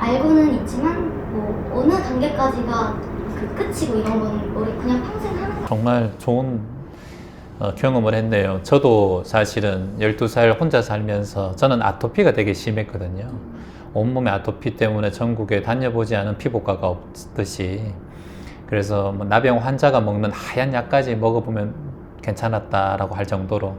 알고는 있지만 뭐 어느 단계까지가 그 끝이고 이런 건 우리 그냥 평생 하는 거 정말 좋은 어, 경험을 했네요. 저도 사실은 12살 혼자 살면서 저는 아토피가 되게 심했거든요. 온몸에 아토피 때문에 전국에 다녀보지 않은 피부과가 없듯이 그래서 뭐 나병 환자가 먹는 하얀 약까지 먹어보면 괜찮았다라고 할 정도로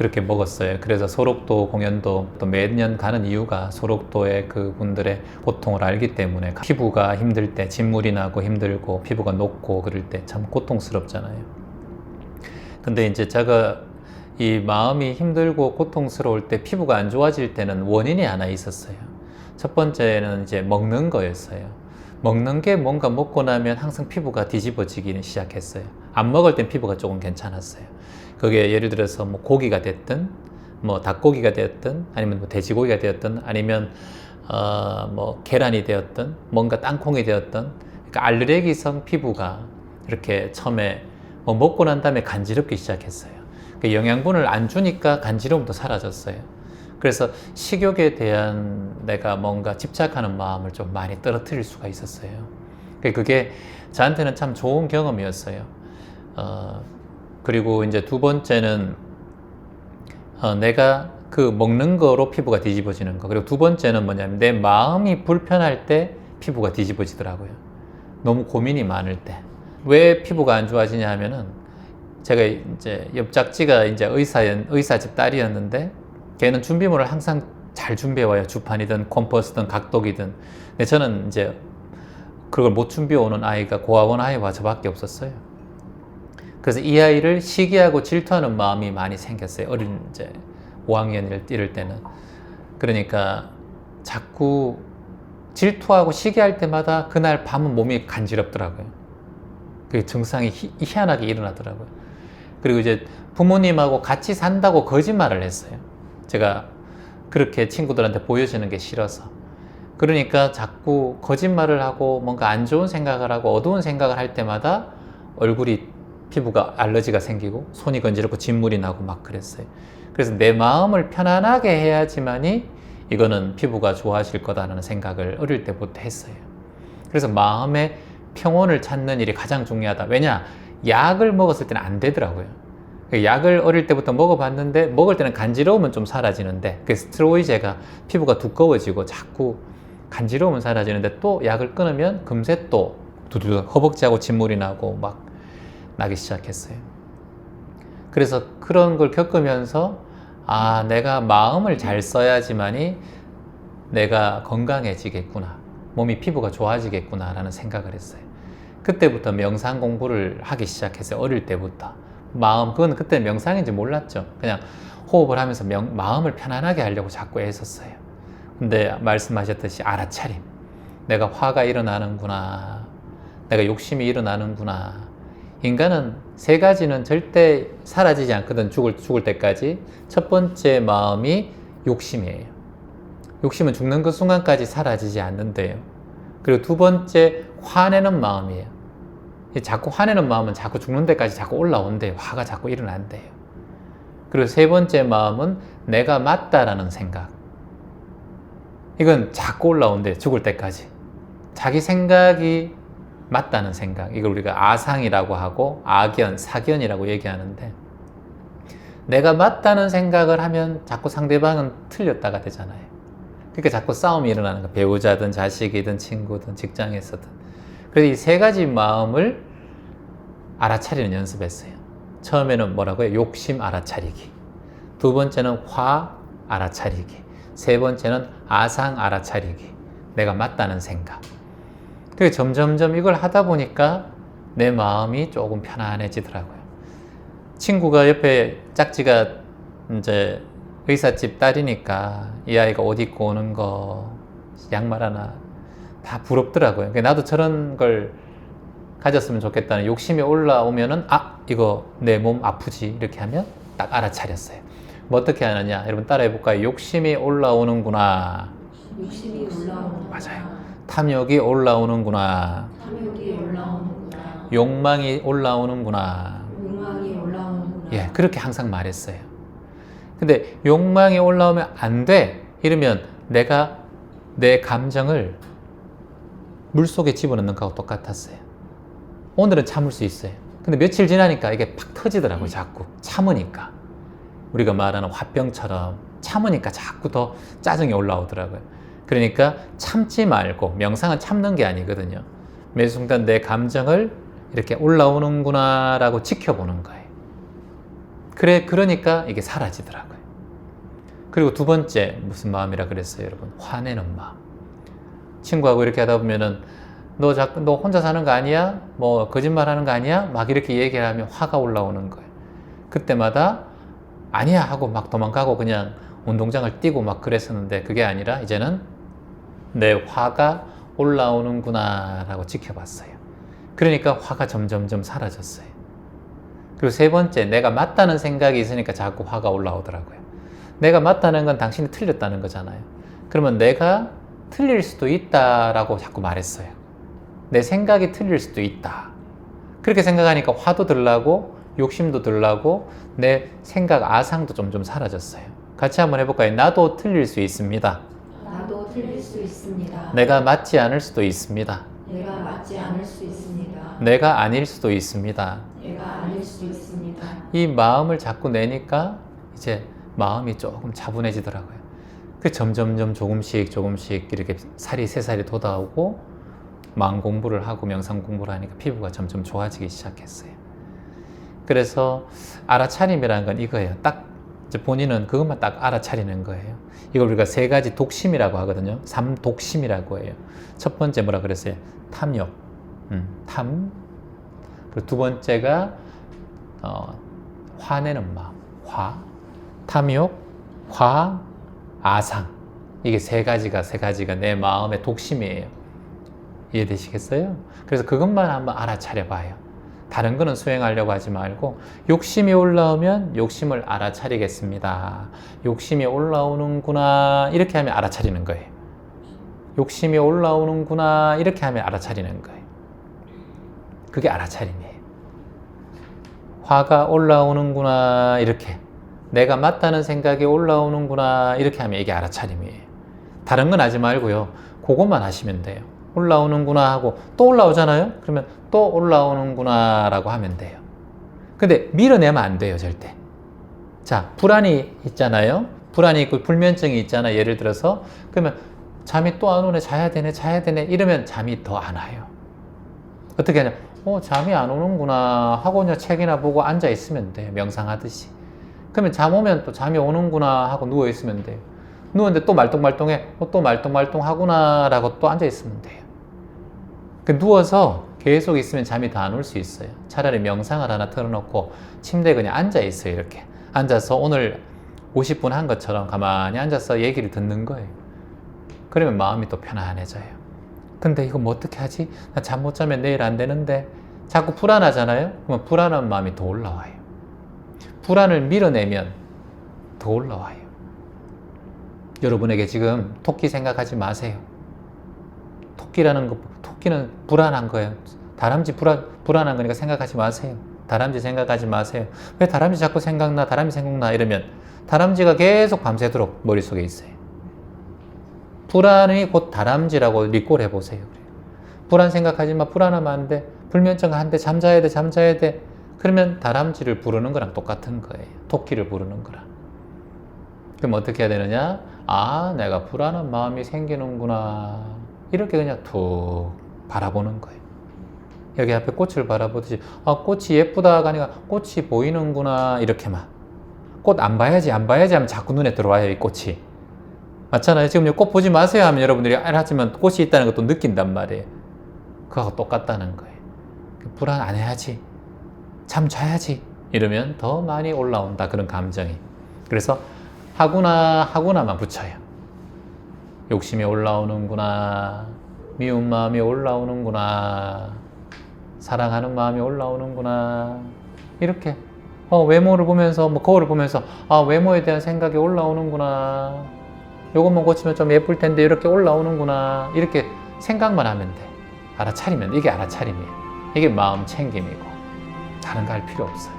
그렇게 먹었어요. 그래서 소록도 공연도 또 매년 가는 이유가 소록도의 그 분들의 고통을 알기 때문에 피부가 힘들 때 진물이 나고 힘들고 피부가 녹고 그럴 때 참 고통스럽잖아요. 근데 이제 제가 이 마음이 힘들고 고통스러울 때 피부가 안 좋아질 때는 원인이 하나 있었어요. 첫 번째는 이제 먹는 거였어요. 먹는 게 뭔가 먹고 나면 항상 피부가 뒤집어지기는 시작했어요. 안 먹을 땐 피부가 조금 괜찮았어요. 그게 예를 들어서 뭐 고기가 됐든 뭐 닭고기가 되었든 아니면 뭐 돼지고기가 되었든 아니면 어 뭐 계란이 되었든 뭔가 땅콩이 되었든 그러니까 알레르기성 피부가 이렇게 처음에 뭐 먹고 난 다음에 간지럽기 시작했어요. 그 영양분을 안 주니까 간지러움도 사라졌어요. 그래서 식욕에 대한 내가 뭔가 집착하는 마음을 좀 많이 떨어뜨릴 수가 있었어요. 그 그게 저한테는 참 좋은 경험이었어요. 어, 그리고 이제 두 번째는 어, 내가 그 먹는 거로 피부가 뒤집어지는 거. 그리고 두 번째는 뭐냐면 내 마음이 불편할 때 피부가 뒤집어지더라고요. 너무 고민이 많을 때. 왜 피부가 안 좋아지냐 하면은 제가 이제 옆짝지가 이제 의사 의사 집 딸이었는데 걔는 준비물을 항상 잘 준비해 와요. 주판이든 컴퍼스든 각독이든. 근데 저는 이제 그걸 못 준비해 오는 아이가 고아원 아이와 저밖에 없었어요. 그래서 이 아이를 시기하고 질투하는 마음이 많이 생겼어요. 어린 이제 5학년 이럴 때는. 그러니까 자꾸 질투하고 시기할 때마다 그날 밤은 몸이 간지럽더라고요. 그 증상이 희, 희한하게 일어나더라고요. 그리고 이제 부모님하고 같이 산다고 거짓말을 했어요. 제가 그렇게 친구들한테 보여지는 게 싫어서. 그러니까 자꾸 거짓말을 하고 뭔가 안 좋은 생각을 하고 어두운 생각을 할 때마다 얼굴이 피부가 알러지가 생기고 손이 건지럽고 진물이 나고 막 그랬어요. 그래서 내 마음을 편안하게 해야지만이 이거는 피부가 좋아질 거다라는 생각을 어릴 때부터 했어요. 그래서 마음의 평온을 찾는 일이 가장 중요하다. 왜냐? 약을 먹었을 때는 안 되더라고요. 그 약을 어릴 때부터 먹어봤는데 먹을 때는 간지러움은 좀 사라지는데 그 스테로이제가 피부가 두꺼워지고 자꾸 간지러움은 사라지는데 또 약을 끊으면 금세 또 두두 허벅지하고 진물이 나고 막 나기 시작했어요. 그래서 그런 걸 겪으면서 아 내가 마음을 잘 써야지만이 내가 건강해지겠구나 몸이 피부가 좋아지겠구나 라는 생각을 했어요. 그때부터 명상 공부를 하기 시작했어요. 어릴 때부터. 마음, 그건 그때 명상인지 몰랐죠. 그냥 호흡을 하면서 명, 마음을 편안하게 하려고 자꾸 애썼어요. 근데 말씀하셨듯이 알아차림. 내가 화가 일어나는구나. 내가 욕심이 일어나는구나. 인간은 세 가지는 절대 사라지지 않거든. 죽을, 죽을 때까지. 첫 번째 마음이 욕심이에요. 욕심은 죽는 그 순간까지 사라지지 않는데요. 그리고 두 번째, 화내는 마음이에요. 자꾸 화내는 마음은 자꾸 죽는 데까지 자꾸 올라온대요. 화가 자꾸 일어난대요. 그리고 세 번째 마음은 내가 맞다라는 생각. 이건 자꾸 올라온대요. 죽을 때까지. 자기 생각이 맞다는 생각. 이걸 우리가 아상이라고 하고 악연, 사견이라고 얘기하는데 내가 맞다는 생각을 하면 자꾸 상대방은 틀렸다가 되잖아요. 그러니까 자꾸 싸움이 일어나는 거 배우자든 자식이든 친구든 직장에서든. 그래서 이 세 가지 마음을 알아차리는 연습했어요. 처음에는 뭐라고요? 욕심 알아차리기. 두 번째는 화 알아차리기. 세 번째는 아상 알아차리기. 내가 맞다는 생각. 그게 점점점 이걸 하다 보니까 내 마음이 조금 편안해지더라고요. 친구가 옆에 짝지가 이제 의사집 딸이니까 이 아이가 옷 입고 오는 거, 양말 하나 다 부럽더라고요. 나도 저런 걸 가졌으면 좋겠다는 욕심이 올라오면은 아 이거 내 몸 아프지 이렇게 하면 딱 알아차렸어요. 뭐 어떻게 하느냐 여러분 따라해 볼까요? 욕심이 올라오는구나. 욕심이 올라오는구나. 맞아요. 탐욕이 올라오는구나. 탐욕이 올라오는구나. 욕망이 올라오는구나. 욕망이 올라오는구나. 예, 그렇게 항상 말했어요. 근데 욕망이 올라오면 안 돼. 이러면 내가 내 감정을 물 속에 집어넣는 거하고 똑같았어요. 오늘은 참을 수 있어요. 근데 며칠 지나니까 이게 팍 터지더라고요, 자꾸. 참으니까. 우리가 말하는 화병처럼 참으니까 자꾸 더 짜증이 올라오더라고요. 그러니까 참지 말고 명상은 참는 게 아니거든요. 매 순간 내 감정을 이렇게 올라오는구나라고 지켜보는 거예요. 그래, 그러니까 이게 사라지더라고요. 그리고 두 번째, 무슨 마음이라 그랬어요, 여러분? 화내는 마음. 친구하고 이렇게 하다 보면은 너 자꾸 너 혼자 사는 거 아니야? 뭐 거짓말 하는 거 아니야? 막 이렇게 얘기를 하면 화가 올라오는 거예요. 그때마다 아니야 하고 막 도망가고 그냥 운동장을 뛰고 막 그랬었는데 그게 아니라 이제는 내 화가 올라오는구나라고 지켜봤어요. 그러니까 화가 점점점 사라졌어요. 그리고 세 번째, 내가 맞다는 생각이 있으니까 자꾸 화가 올라오더라고요. 내가 맞다는 건 당신이 틀렸다는 거잖아요. 그러면 내가 틀릴 수도 있다라고 자꾸 말했어요. 내 생각이 틀릴 수도 있다. 그렇게 생각하니까 화도 들라고 욕심도 들라고 내 생각 아상도 점점 사라졌어요. 같이 한번 해볼까요? 나도 틀릴 수 있습니다. 틀릴 수 있습니다. 내가 맞지 않을 수도 있습니다. 내가 맞지 않을 수 있습니다. 내가 아닐 수도 있습니다. 내가 아닐 수 있습니다. 이 마음을 자꾸 내니까 이제 마음이 조금 차분해지더라고요. 그 점점점 조금씩 조금씩 이렇게 살이 세 살이 돋아오고 마음 공부를 하고 명상 공부를 하니까 피부가 점점 좋아지기 시작했어요. 그래서 알아차림이라는 건 이거예요. 딱 본인은 그것만 딱 알아차리는 거예요. 이걸 우리가 세 가지 독심이라고 하거든요. 삼독심이라고 해요. 첫 번째 뭐라 그랬어요? 탐욕, 음, 탐. 그리고 두 번째가 어, 화내는 마음, 화, 탐욕, 화, 아상. 이게 세 가지가 세 가지가 내 마음의 독심이에요. 이해되시겠어요? 그래서 그것만 한번 알아차려 봐요. 다른 거는 수행하려고 하지 말고 욕심이 올라오면 욕심을 알아차리겠습니다. 욕심이 올라오는구나 이렇게 하면 알아차리는 거예요. 욕심이 올라오는구나 이렇게 하면 알아차리는 거예요. 그게 알아차림이에요. 화가 올라오는구나 이렇게 내가 맞다는 생각이 올라오는구나 이렇게 하면 이게 알아차림이에요. 다른 건 하지 말고요. 그것만 하시면 돼요. 올라오는구나 하고 또 올라오잖아요. 그러면 또 올라오는구나 라고 하면 돼요. 근데 밀어내면 안 돼요, 절대. 자, 불안이 있잖아요. 불안이 있고 불면증이 있잖아. 예를 들어서 그러면 잠이 또 안 오네, 자야 되네, 자야 되네 이러면 잠이 더 안 와요. 어떻게 하냐? 어, 잠이 안 오는구나 하고 그냥 책이나 보고 앉아 있으면 돼요. 명상하듯이. 그러면 잠 오면 또 잠이 오는구나 하고 누워 있으면 돼요. 누웠는데 또 말똥말똥해. 어, 또 말똥말똥 하구나 라고 또 앉아 있으면 돼요. 그 누워서 계속 있으면 잠이 더안올 수 있어요. 차라리 명상을 하나 틀어놓고 침대에 그냥 앉아 있어요. 이렇게. 앉아서 오늘 50분 한 것처럼 가만히 앉아서 얘기를 듣는 거예요. 그러면 마음이 또 편안해져요. 근데 이거 뭐 어떻게 하지? 나 잠 못 자면 내일 안 되는데 자꾸 불안하잖아요? 그러면 불안한 마음이 더 올라와요. 불안을 밀어내면 더 올라와요. 여러분에게 지금 토끼 생각하지 마세요. 토끼라는 거, 토끼는 불안한 거예요. 다람쥐 불안, 불안한 거니까 생각하지 마세요. 다람쥐 생각하지 마세요. 왜 다람쥐 자꾸 생각나, 다람쥐 생각나 이러면 다람쥐가 계속 밤새도록 머릿속에 있어요. 불안이 곧 다람쥐라고 리콜 해 보세요. 불안 생각하지 마, 불안하면 안 돼. 불면증 한대 잠자야 돼, 잠자야 돼. 그러면 다람쥐를 부르는 거랑 똑같은 거예요. 토끼를 부르는 거랑. 그럼 어떻게 해야 되느냐? 아, 내가 불안한 마음이 생기는구나. 이렇게 그냥 툭 바라보는 거예요. 여기 앞에 꽃을 바라보듯이, 아, 꽃이 예쁘다가 아니라 꽃이 보이는구나. 이렇게만. 꽃 안 봐야지, 안 봐야지 하면 자꾸 눈에 들어와요, 이 꽃이. 맞잖아요. 지금 꽃 보지 마세요 하면 여러분들이 아, 하지만 꽃이 있다는 것도 느낀단 말이에요. 그거하고 똑같다는 거예요. 불안 안 해야지. 잠 자야지. 이러면 더 많이 올라온다. 그런 감정이. 그래서 하구나, 하구나만 붙여요. 욕심이 올라오는구나. 미운 마음이 올라오는구나. 사랑하는 마음이 올라오는구나. 이렇게. 어, 외모를 보면서, 뭐, 거울을 보면서, 아, 외모에 대한 생각이 올라오는구나. 요것만 고치면 좀 예쁠 텐데, 이렇게 올라오는구나. 이렇게 생각만 하면 돼. 알아차리면, 이게 알아차림이에요. 이게 마음 챙김이고. 다른 거 할 필요 없어요.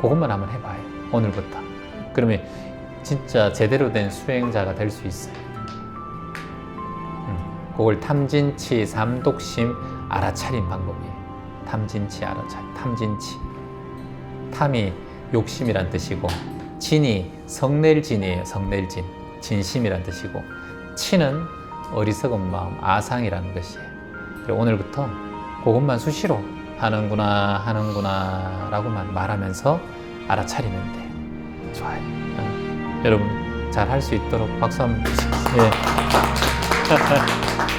그것만 한번 해봐요. 오늘부터. 그러면 진짜 제대로 된 수행자가 될 수 있어요. 음, 그걸 탐진치 삼독심 알아차림 방법이에요. 탐진치 알아차림. 탐진치. 탐이 욕심이란 뜻이고 진이 성낼진이에요. 성낼진. 진심이란 뜻이고 치는 어리석은 마음, 아상이라는 것이에요. 오늘부터 그것만 수시로 하는구나 하는구나 라고만 말하면서 알아차리면 돼. 좋아요. 어. 여러분 잘 할 수 있도록 박수 한번 주시죠. 예. Obrigado.